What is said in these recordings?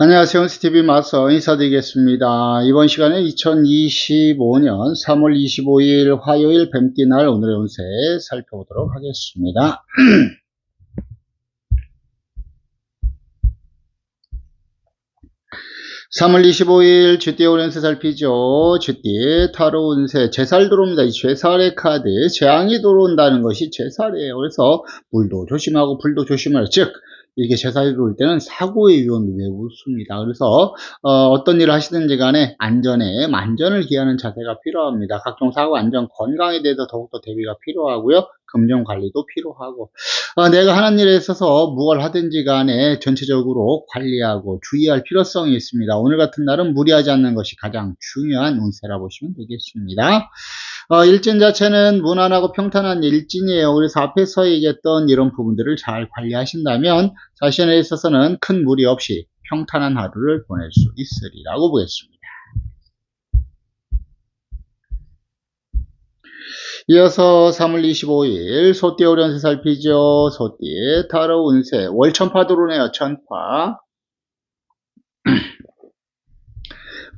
안녕하세요. 스티비 마서 인사드리겠습니다. 이번 시간에 2025년 3월 25일 화요일 뱀띠날 오늘의 운세 살펴보도록 하겠습니다. 3월 25일 쥐띠 오랜세 살피죠. 쥐띠 타로 운세 제살 들어옵니다. 이 제살의 카드 재앙이 들어온다는 것이 제살이에요. 그래서 물도 조심하고 불도 조심하라. 즉 이게 제사에 들어올 때는 사고의 위험이 매우 습니다. 그래서 어, 떤 일을 하시든지 간에 안전에 만전을 기하는 자세가 필요합니다. 각종 사고 안전 건강에 대해서 더욱더 대비가 필요하고요. 금전 관리도 필요하고 어, 내가 하는 일에 있어서 무엇을 하든지 간에 전체적으로 관리하고 주의할 필요성이 있습니다. 오늘 같은 날은 무리하지 않는 것이 가장 중요한 운세라 보시면 되겠습니다. 어, 일진 자체는 무난하고 평탄한 일진이에요. 그래서 앞에서 얘기했던 이런 부분들을 잘 관리하신다면 자신에 있어서는 큰 무리 없이 평탄한 하루를 보낼 수 있으리라고 보겠습니다. 이어서 3월 25일 소띠 오련세 살피죠. 소띠 타로 운세 월천파 들어오네요. 천파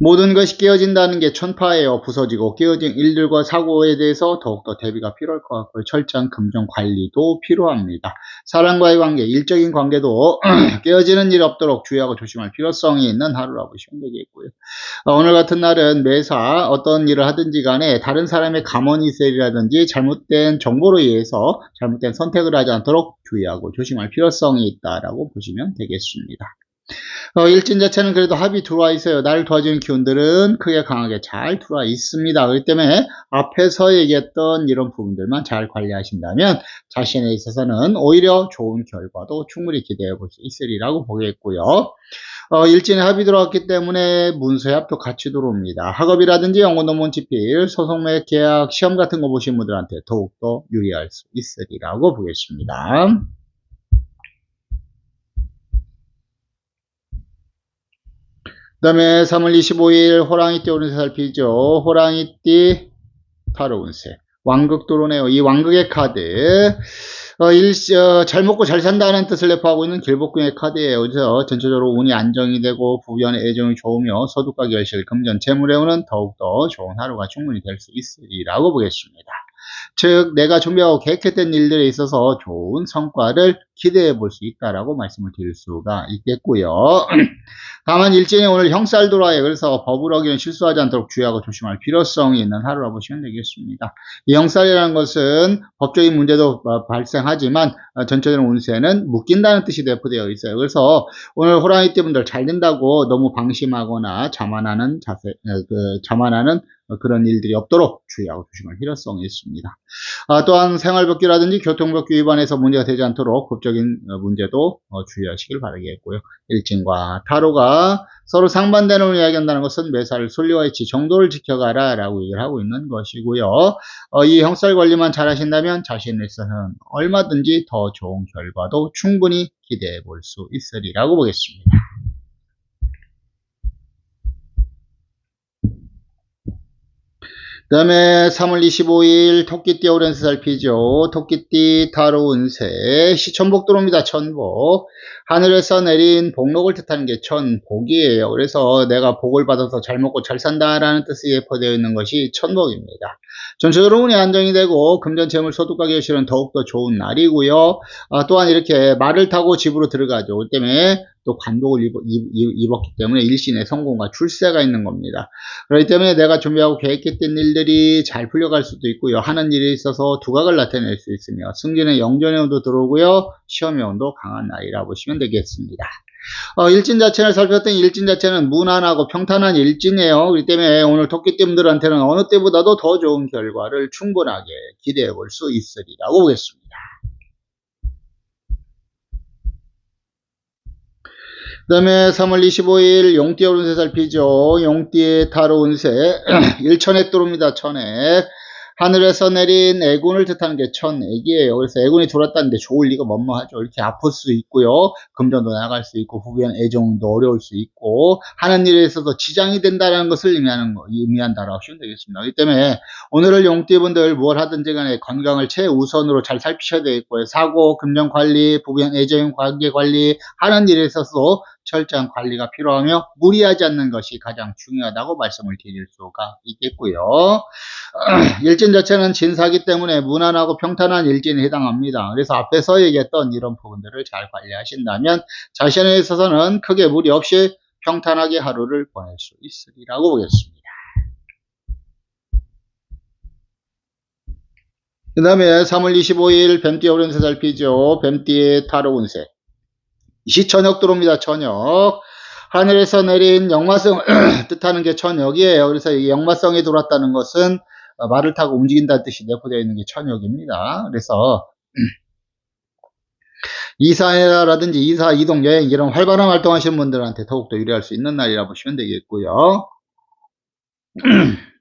모든 것이 깨어진다는 게 천파예요. 부서지고 깨어진 일들과 사고에 대해서 더욱더 대비가 필요할 것 같고요. 철저한 금전 관리도 필요합니다. 사람과의 관계, 일적인 관계도 깨어지는 일 없도록 주의하고 조심할 필요성이 있는 하루라고 보시면 되겠고요. 어, 오늘 같은 날은 매사 어떤 일을 하든지 간에 다른 사람의 감언이셀이라든지 잘못된 정보로 의해서 잘못된 선택을 하지 않도록 주의하고 조심할 필요성이 있다라고 보시면 되겠습니다. 어, 일진 자체는 그래도 합이 들어와 있어요. 나를 도와주는 기운들은 크게 강하게 잘 들어와 있습니다. 그렇기 때문에 앞에서 얘기했던 이런 부분들만 잘 관리하신다면 자신에 있어서는 오히려 좋은 결과도 충분히 기대해 볼 수 있으리라고 보겠고요. 어, 일진에 합이 들어왔기 때문에 문서의 합도 같이 들어옵니다. 학업이라든지 연구 논문 집필, 소송매 계약, 시험 같은 거 보신 분들한테 더욱더 유리할 수 있으리라고 보겠습니다. 그 다음에 3월 25일 호랑이띠 오른세 살피죠. 호랑이띠 타로 운세. 왕극 들어오네요. 이 왕극의 카드. 어, 일, 어, 잘 먹고 잘 산다는 뜻을 내포하고 있는 길복궁의 카드예요. 그래서 전체적으로 운이 안정이 되고 부부간의 애정이 좋으며 소득과 결실, 금전, 재물의 운은 더욱더 좋은 하루가 충분히 될 수 있으리라고 보겠습니다. 즉 내가 준비하고 계획했던 일들에 있어서 좋은 성과를 기대해 볼 수 있다라고 말씀을 드릴 수가 있겠고요. 다만 일진이 오늘 형살 돌아요. 그래서 법을 어기는 실수하지 않도록 주의하고 조심할 필요성이 있는 하루라 보시면 되겠습니다. 이 형살이라는 것은 법적인 문제도 어, 발생하지만 어, 전체적인 운세는 묶인다는 뜻이 내포되어 있어요. 그래서 오늘 호랑이 띠분들 잘 된다고 너무 방심하거나 자만하는 자세, 어, 그 자만하는 그런 일들이 없도록 주의하고 조심할 필요성이 있습니다. 아, 또한 생활법규라든지 교통법규 위반에서 문제가 되지 않도록 법적인 문제도 주의하시길 바라겠고요. 일진과 타로가 서로 상반되는 을 이야기한다는 것은 매사를 순리와 이치 정도를 지켜가라 라고 얘기를 하고 있는 것이고요. 어, 이 형살 관리만 잘 하신다면 자신에 있어서는 얼마든지 더 좋은 결과도 충분히 기대해 볼 수 있으리라고 보겠습니다. 그 다음에 3월 25일 토끼띠 오렌스 살피죠. 토끼띠 타로 운세 시천복 들어옵니다. 천복 하늘에서 내린 복록을 뜻하는 게 천복이에요. 그래서 내가 복을 받아서 잘 먹고 잘 산다라는 뜻이 예포되어 있는 것이 천복입니다. 전체적으로 운이 안정이 되고 금전 재물 소득과 결실은 더욱더 좋은 날이고요. 아, 또한 이렇게 말을 타고 집으로 들어가죠. 그 때문에 또 관복을 입, 었기 때문에 일신의 성공과 출세가 있는 겁니다. 그렇기 때문에 내가 준비하고 계획했던 일들이 잘 풀려갈 수도 있고요. 하는 일에 있어서 두각을 나타낼 수 있으며 승진의 영전의 운도 들어오고요. 시험의 운도 강한 날이라 보시면 되겠습니다. 어, 일진 자체를 살폈던 일진 자체는 무난하고 평탄한 일진이에요. 그렇기 때문에 오늘 토끼띠분들한테는 어느 때보다도 더 좋은 결과를 충분하게 기대해 볼 수 있으리라고 보겠습니다. 그 다음에 3월 25일 용띠 오른세 살피죠. 용띠의 타로 운세 일천액 들어옵니다. 천액. 하늘에서 내린 애군을 뜻하는 게 천액이에요. 그래서 애군이 들어왔다는데 좋을 리가 뭐뭐하죠. 이렇게 아플 수 있고요. 금전도 나갈 수 있고 후비한 애정도 어려울 수 있고 하는 일에 있어서 지장이 된다는 것을 의미하는 거, 의미한다라고 하시면 되겠습니다. 그렇기 때문에 오늘을 용띠분들 무엇 하든지 간에 건강을 최우선으로 잘 살피셔야 되겠고요. 사고, 금전 관리, 부부한 애정 관계 관리 하는 일에 있어서 철저한 관리가 필요하며 무리하지 않는 것이 가장 중요하다고 말씀을 드릴 수가 있겠고요. 일진 자체는 진사기 때문에 무난하고 평탄한 일진에 해당합니다. 그래서 앞에서 얘기했던 이런 부분들을 잘 관리하신다면 자신에 있어서는 크게 무리 없이 평탄하게 하루를 보낼 수 있으리라고 보겠습니다. 그 다음에 3월 25일 뱀띠 오른세 살피죠. 뱀띠의 타로 운세. 시천역 들어옵니다. 천역. 하늘에서 내린 역마성을 뜻하는 게 천역이에요. 그래서 이 역마성이 들어왔다는 것은 어, 말을 타고 움직인다는 뜻이 내포되어 있는 게 천역입니다. 그래서 이사라든지 이사, 이동, 여행 이런 활발한 활동하시는 분들한테 더욱더 유리할 수 있는 날이라 보시면 되겠고요.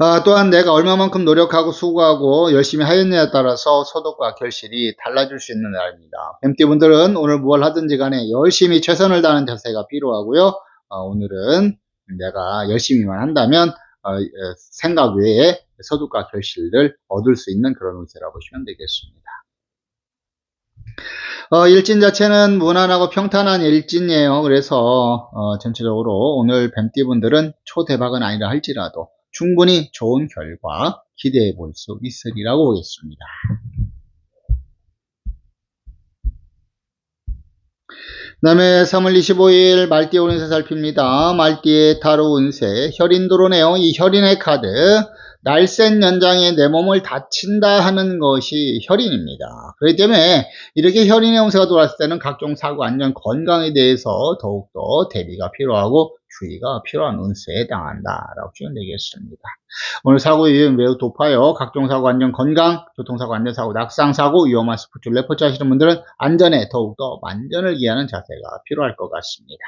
아, 또한 내가 얼마만큼 노력하고 수고하고 열심히 하였느냐에 따라서 소득과 결실이 달라질 수 있는 날입니다. 뱀띠분들은 오늘 무엇 하든지 간에 열심히 최선을 다하는 자세가 필요하고요. 어, 오늘은 내가 열심히만 한다면 어, 어, 생각 외에 소득과 결실을 얻을 수 있는 그런 운세라 보시면 되겠습니다. 어, 일진 자체는 무난하고 평탄한 일진이에요. 그래서 어, 전체적으로 오늘 뱀띠분들은 초대박은 아니라 할지라도 충분히 좋은 결과 기대해 볼 수 있으리라고 보겠습니다. 그 다음에 3월 25일 말띠 운세 살핍니다. 말띠의 타로 운세 혈인 들어오네요. 이 혈인의 카드 날쌘 연장에 내 몸을 다친다 하는 것이 혈인입니다. 그렇기 때문에 이렇게 혈인의 운세가 들어왔을 때는 각종 사고, 안전, 건강에 대해서 더욱더 대비가 필요하고 주의가 필요한 운세에 해당한다 라고 보시면 되겠습니다. 오늘 사고 위험 매우 높아요. 각종 사고, 안전, 건강, 교통사고, 안전사고, 낙상사고, 위험한 스포츠 레포츠 하시는 분들은 안전에 더욱더 만전을 기하는 자세가 필요할 것 같습니다.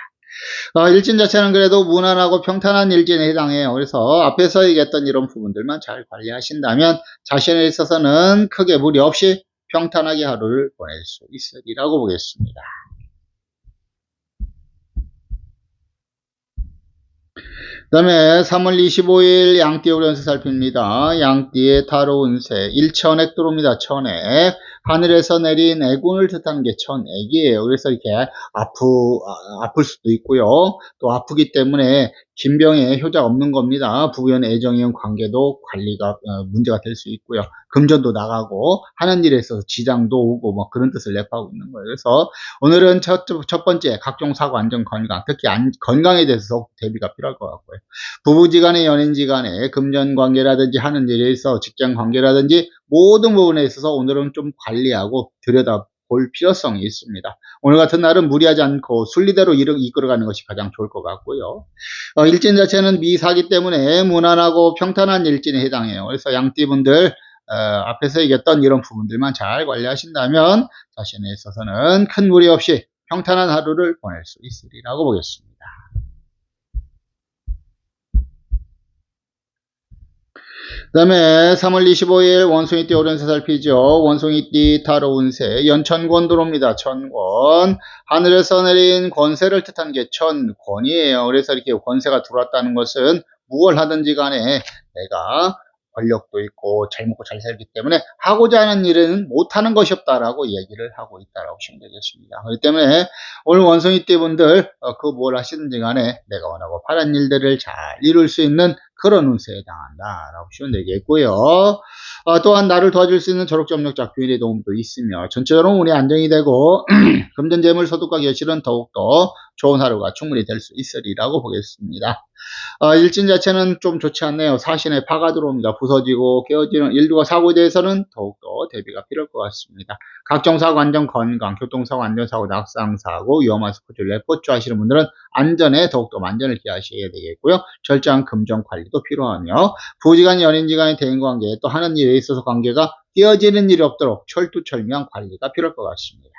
어, 일진 자체는 그래도 무난하고 평탄한 일진에 해당해요. 그래서 앞에서 얘기했던 이런 부분들만 잘 관리하신다면 자신에 있어서는 크게 무리 없이 평탄하게 하루를 보낼 수 있으리라고 보겠습니다. 그 다음에 3월 25일 양띠 오련세 살핍니다. 양띠의 타로 운세 일천액 들어옵니다. 천액 하늘에서 내린 애군을 뜻하는 게 천액이에요. 그래서 이렇게 아프, 아, 아플 수도 있고요. 또 아프기 때문에 김병에 효자 없는 겁니다. 부연 애정이온 관계도 관리가 어, 문제가 될 수 있고요. 금전도 나가고 하는 일에 있어서 지장도 오고 뭐 그런 뜻을 내포하고 있는 거예요. 그래서 오늘은 첫, 첫 번째 각종 사고 안전 건강 특히 안, 건강에 대해서 대비가 필요할 것 같고요. 부부지간에 연인지간에 금전 관계라든지 하는 일에 있어 직장 관계라든지 모든 부분에 있어서 오늘은 좀 관리하고 들여다 볼 필요성이 있습니다. 오늘 같은 날은 무리하지 않고 순리대로 이끌어가는 것이 가장 좋을 것 같고요. 어, 일진 자체는 미사기 때문에 무난하고 평탄한 일진에 해당해요. 그래서 양띠분들 어, 앞에서 얘기했던 이런 부분들만 잘 관리하신다면 자신에 있어서는 큰 무리 없이 평탄한 하루를 보낼 수 있으리라고 보겠습니다. 그 다음에 3월 25일 원숭이 띠 오른세 살피죠. 원숭이 띠 타로 운세 연천권 들어옵니다. 천권 하늘에서 내린 권세를 뜻하는 게 천권이에요. 그래서 이렇게 권세가 들어왔다는 것은 무엇 하든지 간에 내가 권력도 있고 잘 먹고 잘 살기 때문에 하고자 하는 일은 못하는 것이 없다라고 얘기를 하고 있다라고 보시면 되겠습니다. 그렇기 때문에 오늘 원숭이 띠 분들 어, 그뭘 하시든지 간에 내가 원하고 바란 일들을 잘 이룰 수 있는 그런 운세에 해당한다 라고 보시면 되겠고요. 어, 또한 나를 도와줄 수 있는 졸업점력자 교인의 도움도 있으며 전체적으로 운이 안정이 되고 금전재물 소득과 결실은 더욱더 좋은 하루가 충분히 될 수 있으리라고 보겠습니다. 어, 일진 자체는 좀 좋지 않네요. 사신에 파가 들어옵니다. 부서지고 깨어지는 일두가 사고에 대해서는 더욱더 대비가 필요할 것 같습니다. 각종 사고, 안전, 건강, 교통사고, 안전사고, 낙상사고, 위험한 스포츠, 레포츠 하시는 분들은 안전에 더욱더 만전을 기하셔야 되겠고요. 절저한 금전 관리도 필요하며 부지간 연인지간의 대인관계 또 하는 일에 있어서 관계가 깨어지는 일이 없도록 철두철미한 관리가 필요할 것 같습니다.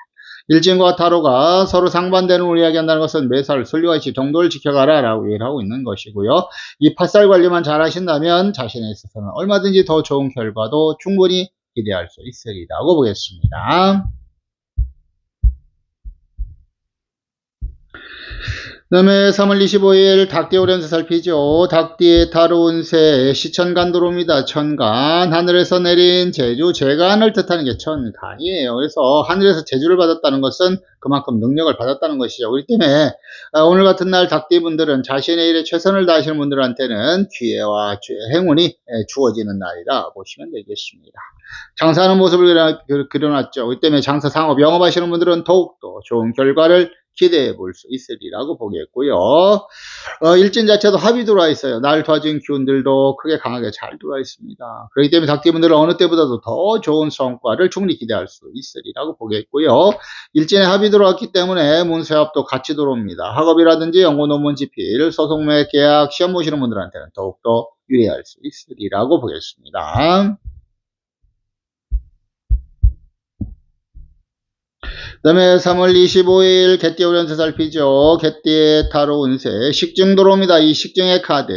일진과 타로가 서로 상반되는 을 이야기한다는 것은 매살 순리와시 정도를 지켜가라 라고 얘기를 하고 있는 것이고요. 이 팥살 관리만 잘 하신다면 자신에 있어서는 얼마든지 더 좋은 결과도 충분히 기대할 수 있으리라고 보겠습니다. 그 다음에 3월 25일 닭띠 오련세 살피죠. 닭띠의 타로운 새 시천간 도로입니다. 천간 하늘에서 내린 제주 재간을 뜻하는 게 천간이에요. 그래서 하늘에서 제주를 받았다는 것은 그만큼 능력을 받았다는 것이죠. 그렇기 때문에 아, 오늘 같은 날 닭띠 분들은 자신의 일에 최선을 다하시는 분들한테는 기회와 주- 행운이 예, 주어지는 날이라 보시면 되겠습니다. 장사하는 모습을 그려- 그려놨죠. 그렇기 때문에 장사, 상업, 영업하시는 분들은 더욱더 좋은 결과를 기대해 볼 수 있으리라고 보겠고요. 어, 일진 자체도 합이 들어와 있어요. 날 도와준 기운들도 크게 강하게 잘 들어와 있습니다. 그렇기 때문에 닭띠분들은 어느 때보다도 더 좋은 성과를 충분히 기대할 수 있으리라고 보겠고요. 일진에 합이 들어왔기 때문에 문세합도 같이 들어옵니다. 학업이라든지 연구 논문 집필, 소송매 계약, 시험 보시는 분들한테는 더욱더 유리할 수 있으리라고 보겠습니다. 그 다음에 3월 25일 개띠 오련세 살피죠. 개띠의 타로 운세 식증 들어옵니다. 이 식증의 카드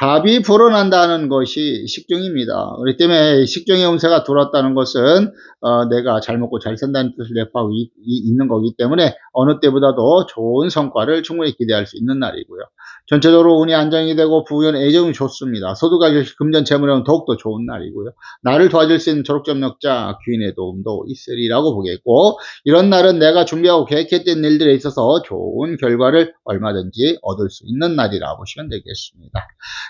밥이 불어난다는 것이 식증입니다. 그렇기 때문에 식증의 운세가 들어왔다는 것은 어, 내가 잘 먹고 잘 산다는 뜻을 내포하고 이- 이- 있는 거기 때문에 어느 때보다도 좋은 성과를 충분히 기대할 수 있는 날이고요. 전체적으로 운이 안정이 되고 부연 애정이 좋습니다. 소득과 금전 재물에는 더욱더 좋은 날이고요. 나를 도와줄 수 있는 졸업점력자 귀인의 도움도 있으리라고 보겠고 이런 날은 내가 준비하고 계획했던 일들에 있어서 좋은 결과를 얼마든지 얻을 수 있는 날이라 보시면 되겠습니다.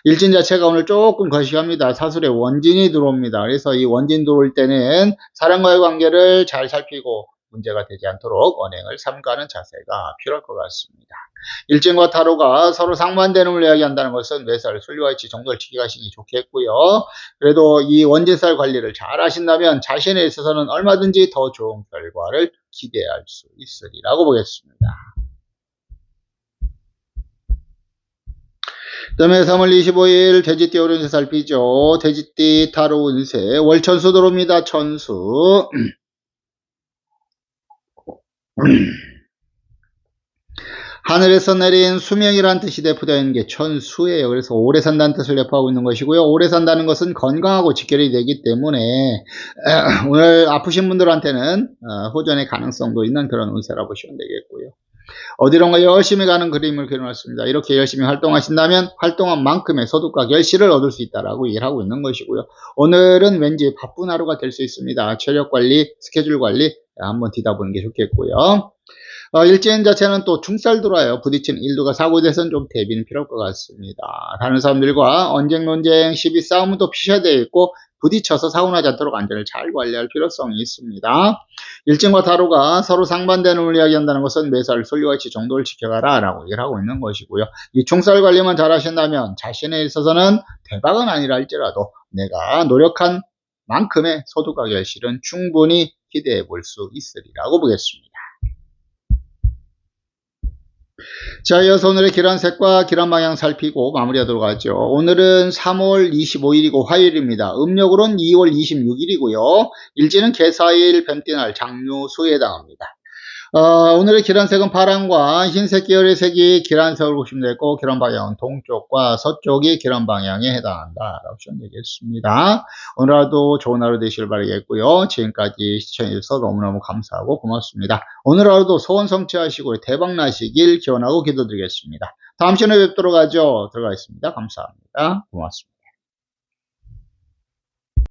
일진 자체가 오늘 조금 거시합니다. 사술에 원진이 들어옵니다. 그래서 이 원진 들어올 때는 사람과의 관계를 잘 살피고 문제가 되지 않도록 언행을 삼가는 자세가 필요할 것 같습니다. 일진과 타로가 서로 상반되는 걸 이야기한다는 것은 매살 순리와 이치 정도를 지켜가시기 좋겠고요. 그래도 이 원진살 관리를 잘 하신다면 자신에 있어서는 얼마든지 더 좋은 결과를 기대할 수 있으리라고 보겠습니다. 그 다음에 3월 25일 돼지띠 오른세 살피죠. 돼지띠 타로 운세 월천수 들어옵니다. 천수 하늘에서 내린 수명이라는 뜻이 내포되어 있는 게 천수예요. 그래서 오래 산다는 뜻을 내포하고 있는 것이고요. 오래 산다는 것은 건강하고 직결이 되기 때문에 에, 오늘 아프신 분들한테는 어, 호전의 가능성도 있는 그런 운세라 보시면 되겠고요. 어디론가 열심히 가는 그림을 그려놨습니다. 이렇게 열심히 활동하신다면 활동한 만큼의 소득과 결실을 얻을 수 있다라고 얘기를 하고 있는 것이고요. 오늘은 왠지 바쁜 하루가 될 수 있습니다. 체력 관리, 스케줄 관리 한번 뒤다보는 게 좋겠고요. 어, 일진 자체는 또 중살 들어와요. 부딪히는 일도가 사고에 대해서는 좀 대비는 필요할 것 같습니다. 다른 사람들과 언쟁, 논쟁, 시비, 싸움은 또 피셔야 되어 있고 부딪혀서 사고 나지 않도록 안전을 잘 관리할 필요성이 있습니다. 일진과 타로가 서로 상반되는 걸 이야기한다는 것은 매살 솔리와 이치 정도를 지켜가라 라고 얘기를 하고 있는 것이고요. 이 총살 관리만 잘 하신다면 자신에 있어서는 대박은 아니라 할지라도 내가 노력한 만큼의 소득과 결실은 충분히 기대해 볼 수 있으리라고 보겠습니다. 자, 이어서 오늘의 기란색과 기란 방향 살피고 마무리하도록 하죠. 오늘은 3월 25일이고 화요일입니다. 음력으로는 2월 26일이고요. 일지는 개사일 뱀띠날 장류수에 해당합니다. 어, 오늘의 기란색은 파랑과 흰색 계열의 색이 기란색을 보시면 되고 기란 방향은 동쪽과 서쪽이 기란 방향에 해당한다 라고 보시면 되겠습니다. 오늘 하루도 좋은 하루 되시길 바라겠고요. 지금까지 시청해주셔서 너무너무 감사하고 고맙습니다. 오늘 하루도 소원 성취하시고 대박 나시길 기원하고 기도드리겠습니다. 다음 시간에 뵙도록 하죠. 들어가겠습니다. 감사합니다. 고맙습니다.